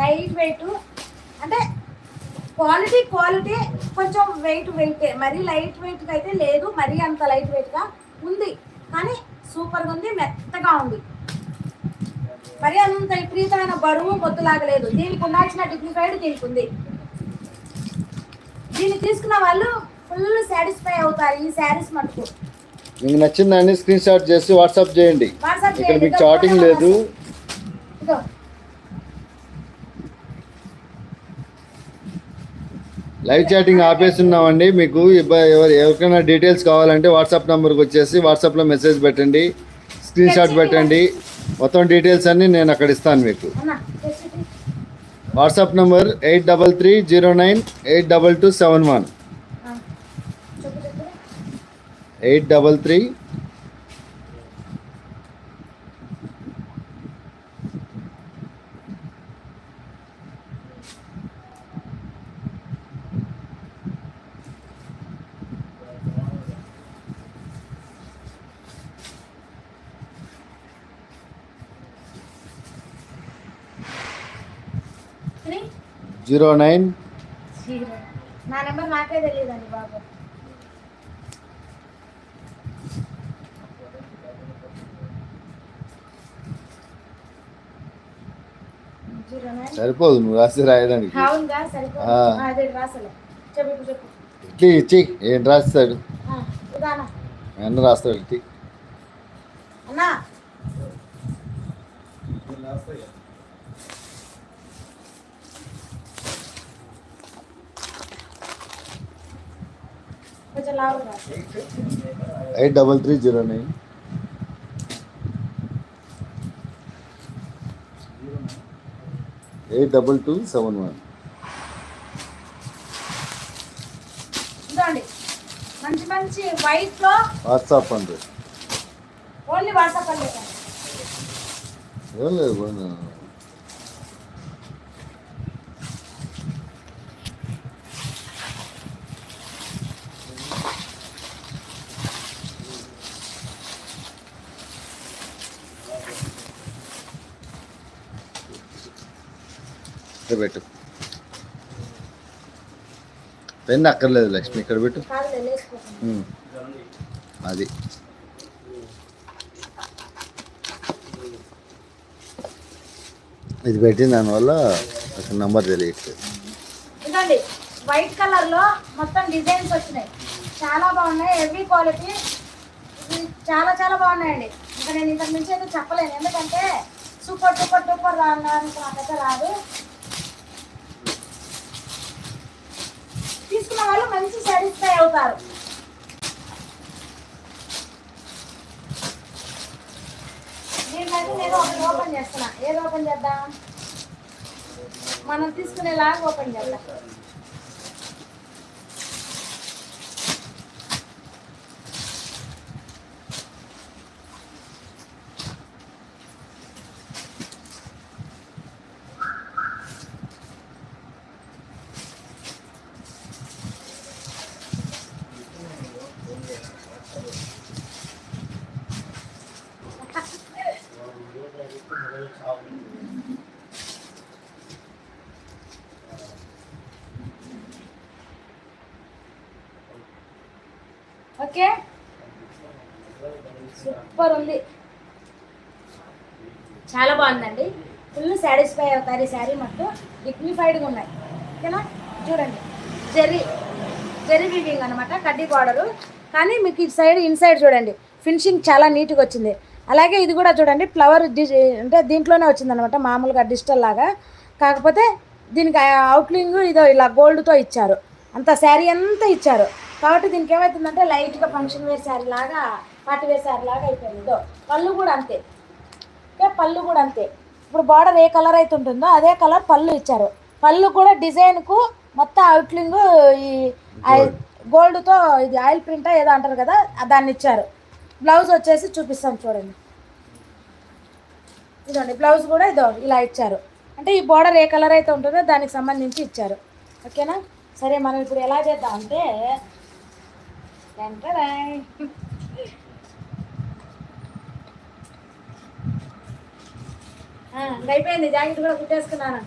Light weight. అంటే quality quality కొంచెం weight weight. మరీ లైట్ వెయిట్గా అయితే లేదు మరీ అంత లైట్ వెయిట్గా ఉంది. కానీ సూపర్గా ఉంది మెత్తగా ఉంది. మరి అంత విపరీతమైన బరువు మొత్తులాగా లేదు. దీనికి ఉండాల్సిన డిగ్నిఫైడ్ దీనికి ఉంది. దీన్ని తీసుకున్న వాళ్ళు ఫుల్ సాటిస్ఫై అవుతారు ఈ శారీస్ మటుకు. మీకు నచ్చిందాన్ని స్క్రీన్ షాట్ చేసి వాట్సాప్ చేయండి. ఇక్కడ. మీకు చాటింగ్ లేదు ఇదో లైవ్ చాటింగ్ ఆపేసి ఉన్నామండి మీకు ఎవరికైనా డీటెయిల్స్ కావాలంటే వాట్సాప్ నెంబర్కి వచ్చేసి వాట్సాప్లో మెసేజ్ పెట్టండి. స్క్రీన్ షాట్ పెట్టండి. మొత్తం డీటెయిల్స్ అన్నీ నేను అక్కడ ఇస్తాను మీకు. WhatsApp number eight double three zero nine eight double two seven one. Eight double three three? Zero nine. Zero. నా నెంబర్ నాకే తెలియదండి బాబు. సరిపోదు నువ్వు రాసి రాయడానికి. అవునుగా సరిపోదు. ఆ. ఆ, అదే రాసలే. చెప్పు ఇప్పుడు చెప్పు. ఇట్లీ ఇచ్చి. ఏం రాస్తాడు? అన్న రాస్తాడు ఇట్లీ. అన్నా కొంచెం లావు రాసు eight double three zero nine. Eight double two seven one. మంచి మంచి వైట్లో వాట్సాప్ అండి. ఓన్లీ వాట్సాప్ పెట్టండి. ఏం లేదు. ఇక్కడ పెట్టు పెన్ అక్కర్లేదు లక్ష్మి ఇక్కడ పెట్టు. అది ఇది పెట్టిన దానివల్ల అసలు నంబర్ తెలియట్లేదు ఇదండి వైట్ కలర్లో మొత్తం డిజైన్స్ వచ్చినాయి చాలా బాగున్నాయి హెవీ క్వాలిటీ ఇది చాలా చాలా బాగున్నాయండి ఇంకా నేను ఇంతకు మించి అయితే చెప్పలేను ఎందుకంటే సూపర్ సూపర్ సూపర్ రాదు తీసుకున్న వాళ్ళు మంచి సాటిస్ఫై అవుతారు. దీనికైతే నేను ఒకటి ఓపెన్ చేస్తున్నా. ఏది ఓపెన్ చేద్దాం? మనం తీసుకునేలాగా ఓపెన్ చేద్దాం. ఓకే? సూపర్ ఉంది. చాలా బాగుందండి. ఫుల్ సాటిస్ఫై అవుతారు ఈ శారీ మొత్తం. డిగ్నిఫైడ్గా ఉన్నాయి. ఓకేనా? చూడండి. జెర్రీ జెర్రీ వీవింగ్ అనమాట కడ్డీ బార్డరు కానీ మీకు ఇటు సైడ్ ఇన్సైడ్ చూడండి. ఫినిషింగ్ చాలా నీట్గా వచ్చింది. అలాగే ఇది కూడా చూడండి ఫ్లవర్ అంటే దీంట్లోనే వచ్చిందనమాట మామూలుగా డిజిటల్ లాగా. కాకపోతే దీనికి అవుట్లింగ్ ఇదో ఇలా గోల్డ్తో ఇచ్చారు. అంత శారీ అంతా ఇచ్చారు. కాబట్టి దీనికి ఏమవుతుందంటే లైట్గా ఫంక్షన్ వేర్ శారీ లాగా పార్టీ వేర్ శారీ లాగా అయిపోయింది. పళ్ళు కూడా అంతే. ఓకే పళ్ళు కూడా అంతే. ఇప్పుడు బార్డర్ ఏ కలర్ అయితే ఉంటుందో అదే కలర్ పళ్ళు ఇచ్చారు. పళ్ళు కూడా డిజైన్కు మొత్తం అవుట్లింగ్ ఈ గోల్డ్తో ఇది ఆయిల్ ప్రింట్ ఏదో అంటారు కదా దాన్ని ఇచ్చారు. బ్లౌజ్ వచ్చేసి చూపిస్తాను చూడండి. ఇదండి బ్లౌజ్ కూడా ఇదో ఇలా ఇచ్చారు. అంటే ఈ బార్డర్ ఏ కలర్ అయితే ఉంటుందో దానికి సంబంధించి ఇచ్చారు. ఓకేనా? సరే మనం ఇప్పుడు ఎలా చేద్దాం అంటే టెంటరాయ్. ఆ, ఇంకా అయిపోయింది జాకెట్ కూడా కుట్టేసుకున్నాను